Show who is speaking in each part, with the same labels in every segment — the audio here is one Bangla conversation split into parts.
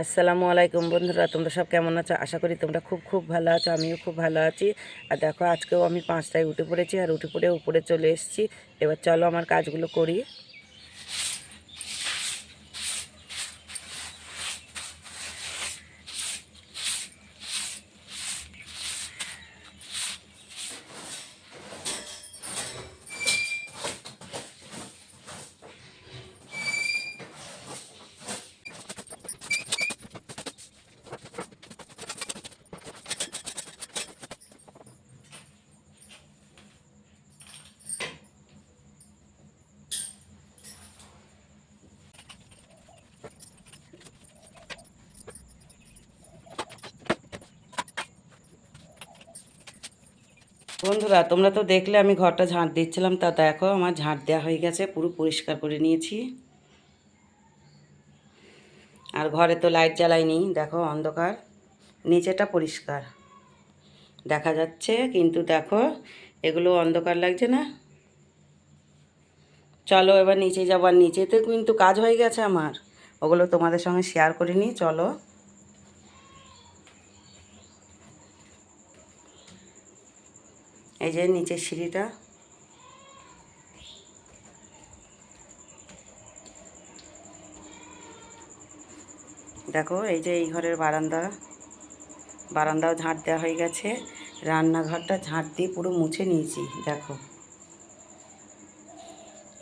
Speaker 1: আসসালামু আলাইকুম বন্ধুরা, তোমরা সব কেমন আছো? আশা করি তোমরা খুব খুব ভালো আছো, আমিও খুব ভালো আছি। আর দেখো, আজকেও আমি পাঁচটায় উঠে পড়েছি, আর উঠে পড়ে উপরে চলে এসেছি। এবার চলো আমার কাজগুলো করি। বন্ধুরা, তোমরা তো দেখলে আমি ঘরটা ঝাঁট দিচ্ছিলাম, তা দেখো আমার ঝাঁট দেওয়া হয়ে গেছে, পুরো পরিষ্কার করে নিয়েছি। আর ঘরে তো লাইট জ্বালাইনি, দেখো অন্ধকার, নিচেটা পরিষ্কার। দেখা যাচ্ছে, কিন্তু দেখো এগুলো অন্ধকার লাগছে না। চলো এবার নিচে যাব, আর নিচেতে কিন্তু কাজ হয়ে গেছে আমার। ওগুলো তোমাদের সঙ্গে শেয়ার করে নিই, চলো। এই যে নিচের সিঁড়িটা। দেখো, এই যে এই ঘরের বারান্দা। বারান্দাও ঝাঁট দেওয়া হয়ে গেছে। রান্নাঘরটা ঝাঁট দিয়ে পুরো মুছে নিয়েছি, দেখো।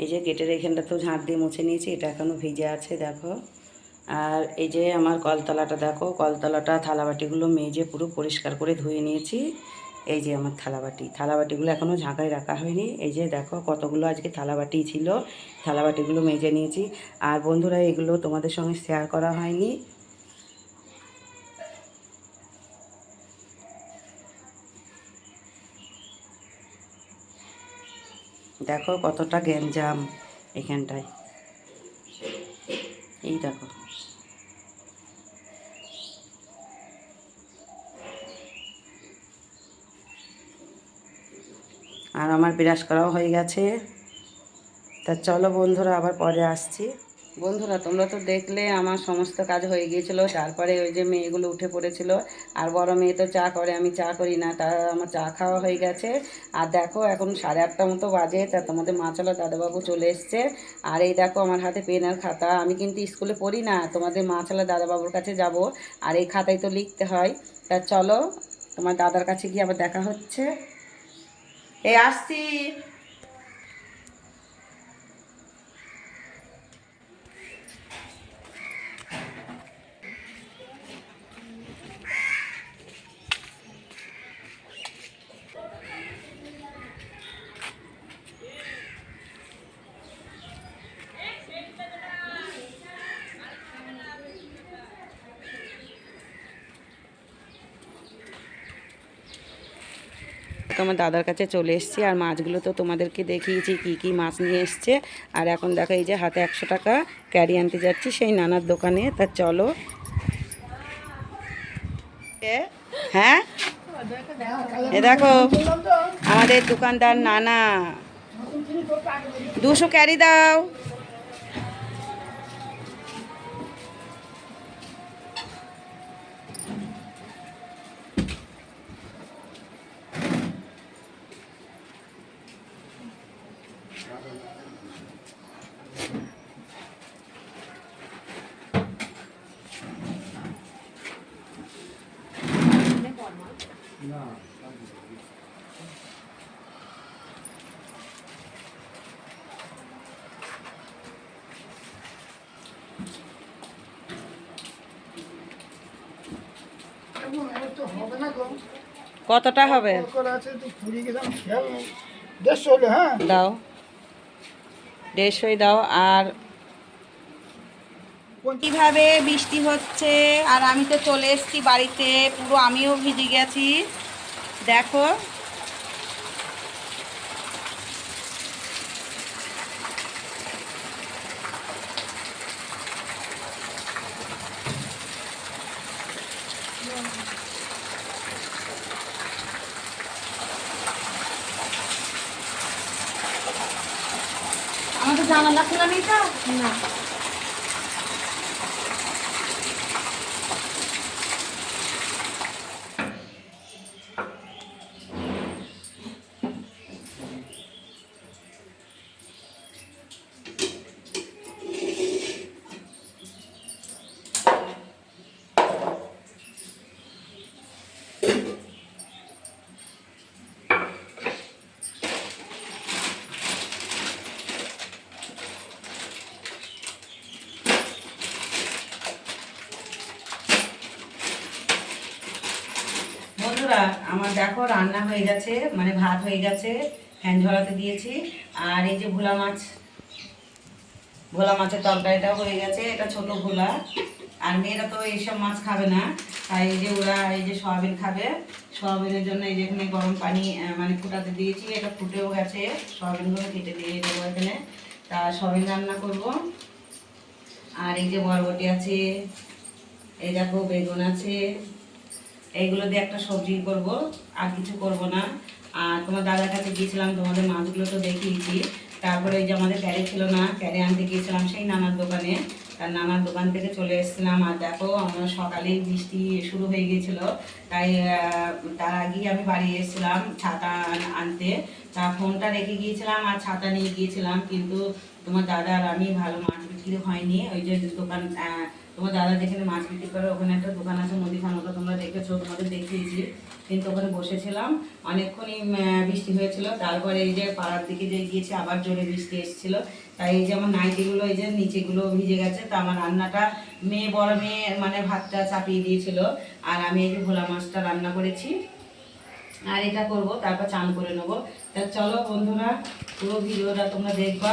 Speaker 1: এই যে গেটের এখানটাতেও ঝাঁট দিয়ে মুছে নিয়েছি, এটা এখনও ভিজে আছে, দেখো। আর এই যে আমার কলতলাটা, দেখো, কলতলাটা থালাবাটিগুলো মেজে পুরো পরিষ্কার করে ধুয়ে নিয়েছি। এই যে আমার থালাবাটি, থালাবাটিগুলো এখনও ঝাঁকায় রাখা হয়নি। এই যে দেখো কতগুলো আজকে থালাবাটি ছিল, থালাবাটিগুলো মেজে নিয়েছি। আর বন্ধুরা, এগুলো তোমাদের সঙ্গে শেয়ার করা হয়নি। দেখো কতটা গ্যাঞ্জাম এখানটায়। এই দেখো। আর আমার বিরাস করাও হয়ে গেছে। তা চলো বন্ধুরা, আবার পরে আসছি। বন্ধুরা, তোমরা তো দেখলে আমার সমস্ত কাজ হয়ে গিয়েছিল। তারপরে ওই যে মেয়েগুলো উঠে পড়েছিল। আর বড় মেয়ে তো চা করে, আমি চা করি না। তা আমার চা খাওয়া হয়ে গেছে। আর দেখো, এখন সাড়ে আটটা মতো বাজে। তা তোমাদের মাছালা দাদাবাবু চলে এসছে। আর এই দেখো, আমার হাতে পেন আর খাতা। আমি কিন্তু স্কুলে পড়ি না। তোমাদের মাছালা দাদাবাবুর কাছে যাব। আর এই খাতায় তো লিখতে হয়। তা চলো, তোমার দাদার কাছে গিয়ে আবার দেখা হচ্ছে। এই আসছি তোমার দাদার কাছে চলে এসেছি আর মাছগুলো তো তোমাদেরকে দেখিয়েছি, কি কি মাছ নিয়ে এসছে। আর এখন দেখো এই যে হাতে একশো টাকা ক্যারি আনতে যাচ্ছি সেই নানার দোকানে। তা চলো। হ্যাঁ? এ দেখো, আমাদের দোকানদার নানা। দুশো ক্যারি দাও। কতটা হবে
Speaker 2: হ্যাঁ?
Speaker 1: দাও। দেড়শোই দাও আর কীভাবে বৃষ্টি হচ্ছে? আর আমি তো চলে এসছি বাড়িতে পুরো আমিও ভিজে গেছি। দেখো। আমাদের জানালা খোলা নেই বন্ধুরা, আমার দেখো রান্না হয়ে গেছে মানে ভাত হয়ে গেছে ফ্যান ঝরাতে দিয়েছি। আর এই যে ভোলা মাছ, ভোলা মাছের তরকারিটাও হয়ে গেছে, এটা ছোট ভোলা। আর মেয়েরা তো এইসব মাছ খাবে না, তাই এই যে ওরা এই যে সয়াবিন খাবে। সয়াবিনের জন্য এই যে এখানে গরম পানি মানে ফুটাতে দিয়েছি, এটা ফুটেও গেছে। সয়াবিনগুলো কেটে দিয়ে দেবো এখানে। তা সয়াবিন রান্না করব। আর এই যে বরবটি আছে, এই দেখো বেগুন আছে। এইগুলো দিয়ে একটা সবজি করব, আর কিছু করব না। আর তোমার দাদার কাছে গিয়েছিলাম, তোমাদের মাছগুলো তো দেখিয়েছি। তারপরে এই যে আমাদের ক্যারে ছিল না, ক্যারে আনতে গিয়েছিলাম সেই নানার দোকানে। তার নানার দোকান থেকে চলে এসেছিলাম, আর দেখো আমরা সকালেই বৃষ্টি শুরু হয়ে গিয়েছিল। তাই তার আগেই আমি বাড়ি এসেছিলাম ছাতা আনতে। তা ফোনটা রেখে গিয়েছিলাম আর ছাতা নিয়ে গিয়েছিলাম, কিন্তু তোমার দাদা আর আমি ভালো মাছ বিক্রি হয়নি। ওই যে দোকান তোমার দাদা যেখানে মাছ বিক্রি করে, ওখানে একটা দোকান আছে মুদিখানাটা তোমরা দেখেছ, তোমাদের দেখিয়েছি। কিন্তু ওখানে বসেছিলাম, অনেকক্ষণই বৃষ্টি হয়েছিল। তারপরে এই যে পাড়ার দিকে যে গিয়েছি, আবার জোরে বৃষ্টি এসেছিল। তাই এই যে আমার নাইটিগুলো, এই যে নিচেগুলো ভিজে গেছে, তা আমার রান্নাটা মেয়ে, বড় মেয়ে মানে ভাতটা চাপিয়ে দিয়েছিল। আর আমি এই যে ভোলা মাছটা রান্না করেছি। আর এটা করব, তারপর চান করে নেব। তা চলো বন্ধুরা, পুরো ভিডিওটা তোমরা দেখবা।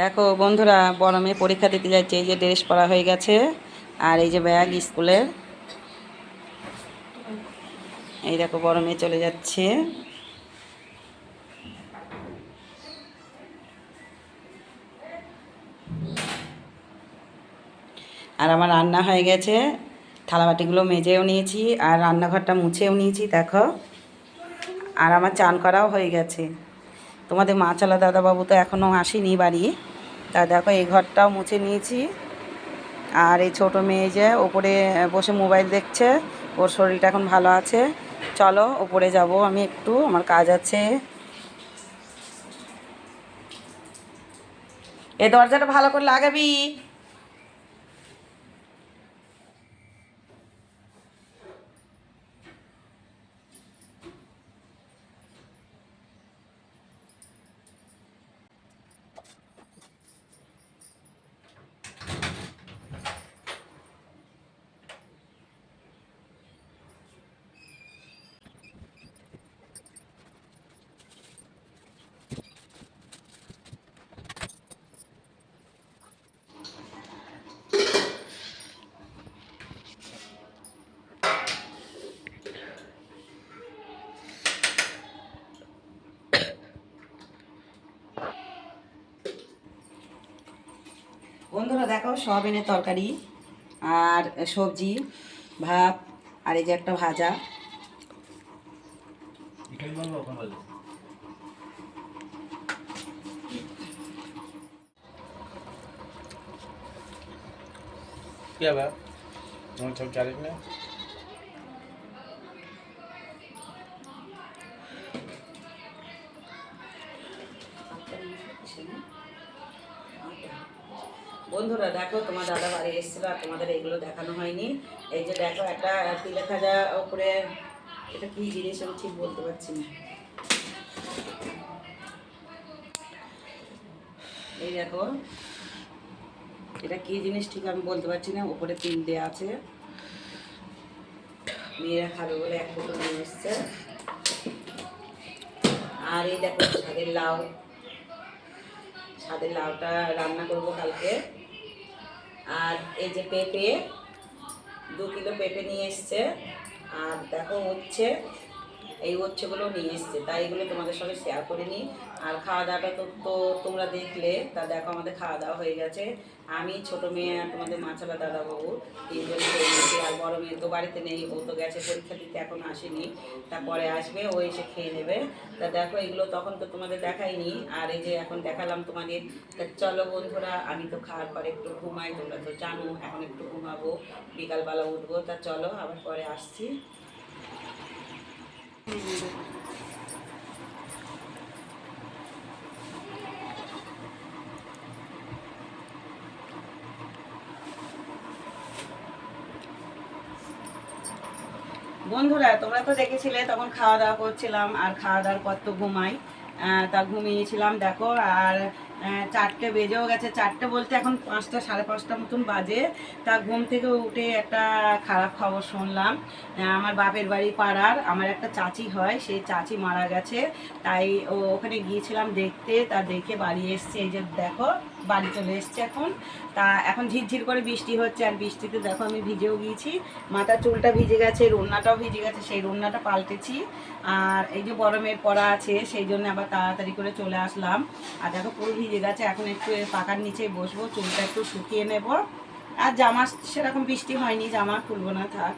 Speaker 1: দেখো বন্ধুরা, বড় মেয়ে পরীক্ষা দিতে যাচ্ছে, এই যে ড্রেস পরা হয়ে গেছে, আর এই যে ব্যাগ স্কুলের এই দেখো, বড় মেয়ে চলে যাচ্ছে। আর আমার রান্না হয়ে গেছে, থালাবাটিগুলো মেজেও নিয়েছি, আর রান্নাঘরটা মুছেও নিয়েছি, দেখো। আর আমার চান করাও হয়ে গেছে। তোমাদের মাচালা দাদাবাবু তো এখনও আসেনি বাড়ি। তা দেখো, এই ঘরটাও মুছে নিয়েছি। আর এই ছোটো মেয়ে যে ওপরে বসে মোবাইল দেখছে, ওর শরীরটা এখন ভালো আছে। চলো, ওপরে যাব আমি একটু, আমার কাজ আছে। এই দরজাটা ভালো করে লাগাবি। বন্ধুরা দেখো সয়াবিনের তরকারি আর সবজি ভাত আর এই যে একটা ভাজা
Speaker 3: क्या बा तुम सब चालीस में
Speaker 1: বন্ধুরা, দেখো তোমার দাদা বাড়ি এসেছিল আর তোমাদের এগুলো দেখানো হয়নি। এই যে দেখো একটা তিলে খাজা উপরে এটা কি জিনিস আমি ঠিক বলতে পারছি না। এই দেখো, এটা কি জিনিস ঠিক আমি বলতে পারছি না উপরে তিল দেওয়া আছে। মেয়েরা খাবে বলে এক ফুটো নিয়ে এসছে। আর এই দেখো স্বাদের লাউ। স্বাদের লাউটা রান্না করব কালকে। আর এই যে পেঁপে, দু কিলো পেঁপে নিয়ে এসছে। আর দেখো হচ্ছে এই উচ্ছেগুলো নিয়ে এসছে। তাই এগুলো তোমাদের সঙ্গে শেয়ার করে নিই আর খাওয়া দাওয়াটা তো তো তোমরা দেখলে, তা দেখো আমাদের খাওয়া দাওয়া হয়ে গেছে। আমি ছোট মেয়ে আর তোমাদের মাছালা দাদাবাবু, তিনজন আর বড় মেয়ে তো বাড়িতে নেই, ও তো গেছে পরীক্ষা দিতে, এখন আসেনি। তারপরে আসবে, ও এসে খেয়ে নেবে। তা দেখো এগুলো তখন তো তোমাদের দেখাইনি। আর এই যে এখন দেখালাম তোমাদের, তা চলো বন্ধুরা, আমি তো খাওয়ার পরে একটু ঘুমাই, তোমরা তো জানো, এখন একটু ঘুমাবো, বিকালবেলা উঠবো। তা চলো, আবার পরে আসছি। বন্ধুরা, তোমরা তো দেখেছিলে, তখন খাওয়া দাওয়া করছিলাম আর খাওয়া দাওয়ার পর তো ঘুমাই। তা ঘুমিয়েছিলাম, দেখো, আর চারটে বেজেও গেছে। চারটে বলতে এখন পাঁচটা, সাড়ে পাঁচটা মতন বাজে। তা ঘুম থেকে উঠে একটা খারাপ খবর শুনলাম। আমার বাপের বাড়ি পাড়ার, আমার একটা চাচি হয়, সেই চাচি মারা গেছে। তাই ও ওখানে গিয়েছিলাম দেখতে, তা দেখে বাড়ি এসছে। এই যে দেখো, বাড়ি চলে এসছে এখন। তা এখন ঝিরঝির করে বৃষ্টি হচ্ছে, আর বৃষ্টিতে দেখো আমি ভিজেও গিয়েছি। মাথার চুলটা ভিজে গেছে, রুন্নাটাও ভিজে গেছে, সেই রুন্নাটা পাল্টেছি। আর এই যে গরমের পড়া আছে, সেই জন্য আবার তাড়াতাড়ি করে চলে আসলাম। আর দেখো পুরো ভিজে গেছে, এখন একটু পাকার নিচে বসবো, চুলটা একটু শুকিয়ে নেব। আর জামা সেরকম বৃষ্টি হয়নি, জামা খুলবো না, থাক।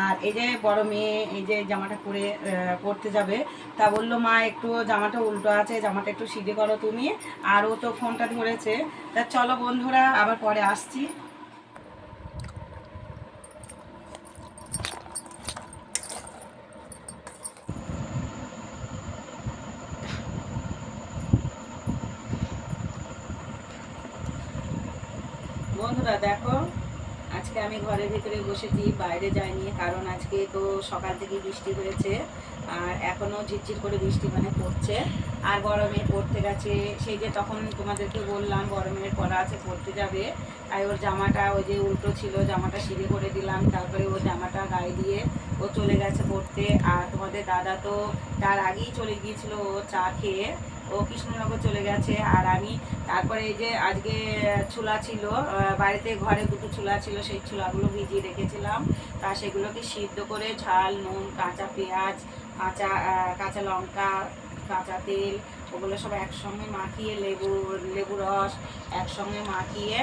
Speaker 1: আর এই যে বড় মেয়ে, এই যে জামাটা পরে পরতে যাবে, তা বলল, মা, একটু জামাটা উল্টো আছে, জামাটা একটু সিধে করো তুমি। আর ও তো ফোনটা ধরেছে। তা চলো বন্ধুরা, আবার পরে আসছি বন্ধুরা দেখো আজকে আমি ঘরের ভিতরে বসেছি বাইরে যাইনি কারণ আজকে তো সকাল থেকে বৃষ্টি হয়েছে। আর এখনও ঝিরঝির করে বৃষ্টি মানে পড়ছে। আর গরমে পড়তে গেছে, সেই যে তখন তোমাদেরকে বললাম গরমের পড়া আছে, পড়তে যাবে। তাই ওর জামাটা ওই যে উল্টো ছিল, জামাটা সিঁড়ে করে দিলাম। তারপরে ওর জামাটা গায়ে দিয়ে ও চলে গেছে পড়তে। আর তোমাদের দাদা তো তার আগেই চলে গিয়েছিল ও চা খেয়ে। ও কৃষ্ণনগর চলে গেছে আর আমি তারপরে এই যে আজকে ছোলা ছিল বাড়িতে ঘরে দুটো ছোলা ছিল, সেই ছোলাগুলো ভিজিয়ে রেখেছিলাম। তা সেগুলোকে সিদ্ধ করে ঝাল, নুন, কাঁচা পেঁয়াজ, কাঁচা কাঁচা লঙ্কা, কাঁচা তেল, ওগুলো সব একসঙ্গে মাখিয়ে লেবু লেবু রস একসঙ্গে মাখিয়ে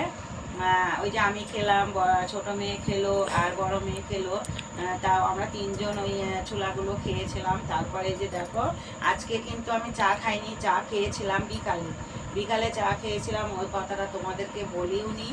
Speaker 1: ওই যে আমি খেলাম ছোট মেয়ে খেলো আর বড় মেয়ে খেলো। আহ, তা আমরা তিনজন ওই ছোলাগুলো খেয়েছিলাম। তারপরে যে দেখো আজকে কিন্তু আমি চা খাইনি চা খেয়েছিলাম বিকালে। বিকালে চা খেয়েছিলাম ওই কথাটা তোমাদেরকে বলিও নি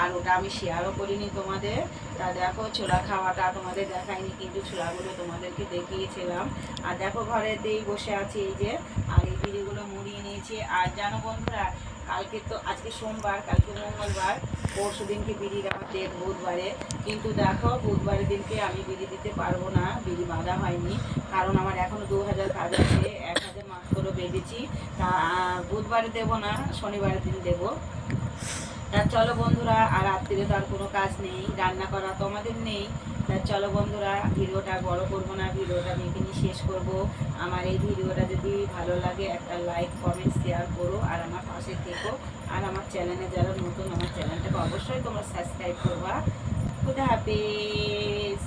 Speaker 1: আর ওটা আমি শেয়ারও করিনি তোমাদের। তা দেখো ছোলা খাওয়াটা তোমাদের দেখাইনি কিন্তু ছোলাগুলো তোমাদেরকে দেখিয়েছিলাম। আর দেখো ঘরেতেই বসে আছি এই যে আর এই বিড়িগুলো মুড়িয়ে নিয়েছি। আর জানো বন্ধুরা কালকে তো আজকে সোমবার কালকে মঙ্গলবার পরশু দিনকে বিড়ি আমার ডেট বুধবারে। কিন্তু দেখো, বুধবারের দিনকে আমি বিড়ি দিতে পারব না, বিড়ি বাঁধা হয়নি। কারণ আমার এখনও দু হাজার কাজ আছে, এক হাজার মাত্র বেঁধেছি। তা বুধবারে দেবো না, শনিবারের দিন দেবো। তা চলো বন্ধুরা, আর রাত্রিরে তো আর কোনো কাজ নেই, রান্না করা তো আমাদের নেই। তা চলো বন্ধুরা, ভিডিওটা বড় করব না, ভিডিওটা আমি এখানে শেষ করব। আমার এই ভিডিওটা যদি ভালো লাগে, একটা লাইক কমেন্ট শেয়ার করো, আর আমার পাশে থেকো। আর আমার চ্যানেলে যারা নতুন, আমার চ্যানেলটাকে অবশ্যই তোমরা সাবস্ক্রাইব করবা। খুদা হাফিজ!